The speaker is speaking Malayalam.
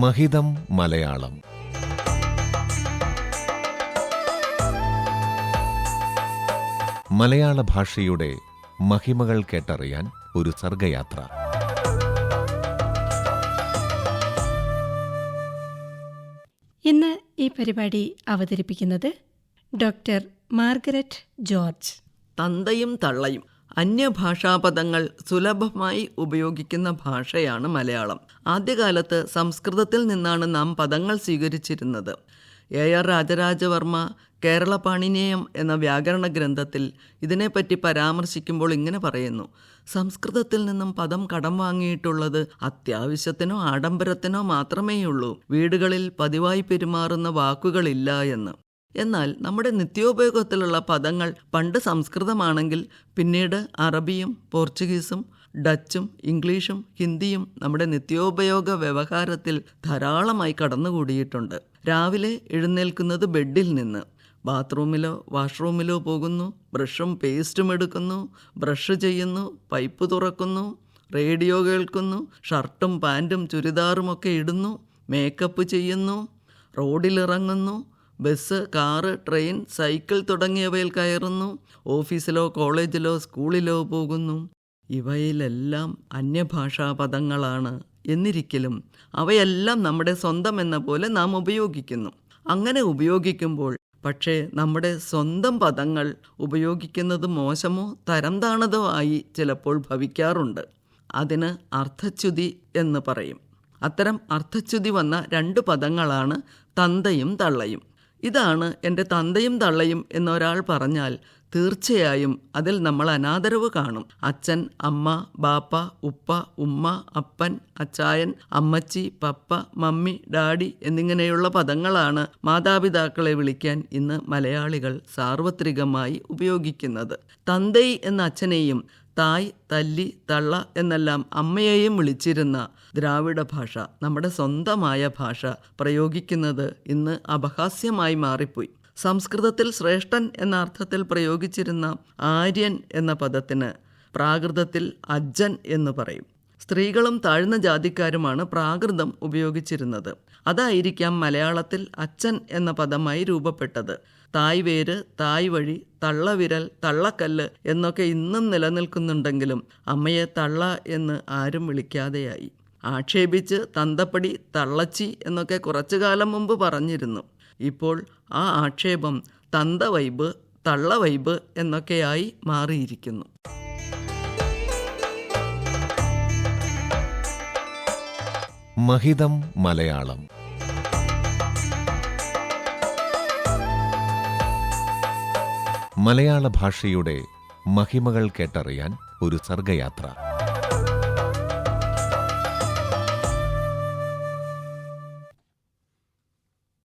മഹിതം മലയാളം. മലയാള ഭാഷയുടെ മഹിമകൾ കേട്ടറിയാൻ ഒരു സർഗയാത്ര. ഇന്ന് ഈ പരിപാടി അവതരിപ്പിക്കുന്നത് ഡോക്ടർ മാർഗരറ്റ് ജോർജ്. തന്തയും തള്ളയും. അന്യഭാഷാപദങ്ങൾ സുലഭമായി ഉപയോഗിക്കുന്ന ഭാഷയാണ് മലയാളം. ആദ്യകാലത്ത് സംസ്കൃതത്തിൽ നിന്നാണ് നാം പദങ്ങൾ സ്വീകരിച്ചിരുന്നത്. എ ആർ രാജരാജവർമ്മ കേരള പാണിനേയം എന്ന വ്യാകരണ ഗ്രന്ഥത്തിൽ ഇതിനെപ്പറ്റി പരാമർശിക്കുമ്പോൾ ഇങ്ങനെ പറയുന്നു. സംസ്കൃതത്തിൽ നിന്നും പദം കടം വാങ്ങിയിട്ടുള്ളത് അത്യാവശ്യത്തിനോ ആഡംബരത്തിനോ മാത്രമേയുള്ളൂ. വീടുകളിൽ പതിവായി പെരുമാറുന്ന വാക്കുകളില്ല എന്ന്. എന്നാൽ നമ്മുടെ നിത്യോപയോഗത്തിലുള്ള പദങ്ങൾ പണ്ട് സംസ്കൃതമാണെങ്കിൽ പിന്നീട് അറബിയും പോർച്ചുഗീസും ഡച്ചും ഇംഗ്ലീഷും ഹിന്ദിയും നമ്മുടെ നിത്യോപയോഗ വ്യവഹാരത്തിൽ ധാരാളമായി കടന്നുകൂടിയിട്ടുണ്ട്. രാവിലെ എഴുന്നേൽക്കുന്നത് ബെഡിൽ നിന്ന്. ബാത്റൂമിലോ വാഷ്റൂമിലോ പോകുന്നു ബ്രഷും പേസ്റ്റും എടുക്കുന്നു ബ്രഷ് ചെയ്യുന്നു പൈപ്പ് തുറക്കുന്നു റേഡിയോ കേൾക്കുന്നു ഷർട്ടും പാന്റും ചുരിദാറുമൊക്കെ ഇടുന്നു മേക്കപ്പ് ചെയ്യുന്നു റോഡിലിറങ്ങുന്നു ബസ് കാറ് ട്രെയിൻ സൈക്കിൾ തുടങ്ങിയവയിൽ കയറുന്നു. ഓഫീസിലോ കോളേജിലോ സ്കൂളിലോ പോകുന്നു. ഇവയിലെല്ലാം അന്യഭാഷാ പദങ്ങളാണ് എന്നിരിക്കലും അവയെല്ലാം നമ്മുടെ സ്വന്തം എന്ന പോലെ നാം ഉപയോഗിക്കുന്നു. അങ്ങനെ ഉപയോഗിക്കുമ്പോൾ പക്ഷേ നമ്മുടെ സ്വന്തം പദങ്ങൾ ഉപയോഗിക്കുന്നത് മോശമോ തരം താണതോ ആയി ചിലപ്പോൾ ഭവിക്കാറുണ്ട്. അതിന് അർത്ഥച്യുതി എന്ന് പറയും. അത്തരം അർത്ഥച്യുതി വന്ന രണ്ട് പദങ്ങളാണ് തന്തയും തള്ളയും. ഇതാണ് എന്റെ തന്തയും തള്ളയും എന്നൊരാൾ പറഞ്ഞാൽ തീർച്ചയായും അതിൽ നമ്മൾ അനാദരവ് കാണും. അച്ഛൻ അമ്മ ബാപ്പ ഉപ്പ ഉമ്മ അപ്പൻ അച്ചായൻ അമ്മച്ചി പപ്പ മമ്മി ഡാഡി എന്നിങ്ങനെയുള്ള പദങ്ങളാണ് മാതാപിതാക്കളെ വിളിക്കാൻ ഇന്ന് മലയാളികൾ സാർവത്രികമായി ഉപയോഗിക്കുന്നത്. തന്തൈ എന്ന അച്ഛനെയും തായ് തല്ലി തള്ള എന്നെല്ലാം അമ്മയെയും വിളിച്ചിരുന്ന ദ്രാവിഡ ഭാഷ നമ്മുടെ സ്വന്തമായ ഭാഷ പ്രയോഗിക്കുന്നത് ഇന്ന് അപഹാസ്യമായി മാറിപ്പോയി. സംസ്കൃതത്തിൽ ശ്രേഷ്ഠൻ എന്ന അർത്ഥത്തിൽ പ്രയോഗിച്ചിരുന്ന ആര്യൻ എന്ന പദത്തിന് പ്രാകൃതത്തിൽ അജ്ജൻ എന്ന് പറയും. സ്ത്രീകളും താഴ്ന്ന ജാതിക്കാരുമാണ് പ്രാകൃതം ഉപയോഗിച്ചിരുന്നത്. അതായിരിക്കാം മലയാളത്തിൽ അച്ഛൻ എന്ന പദമായി രൂപപ്പെട്ടത്. തായ് വേര് തായ് വഴി തള്ളവിരൽ തള്ളക്കല്ല് എന്നൊക്കെ ഇന്നും നിലനിൽക്കുന്നുണ്ടെങ്കിലും അമ്മയെ തള്ള എന്ന് ആരും വിളിക്കാതെയായി. ആക്ഷേപിച്ച് തന്തപ്പടി തള്ളച്ചി എന്നൊക്കെ കുറച്ചു കാലം മുമ്പ് പറഞ്ഞിരുന്നു. ഇപ്പോൾ ആ ആക്ഷേപം തന്ത വൈബ് തള്ള വൈബ് എന്നൊക്കെയായി മാറിയിരിക്കുന്നു. മഹിതം മലയാളം. മലയാള ഭാഷയുടെ മഹിമകൾ കേട്ടറിയാൻ ഒരു സർഗയാത്ര.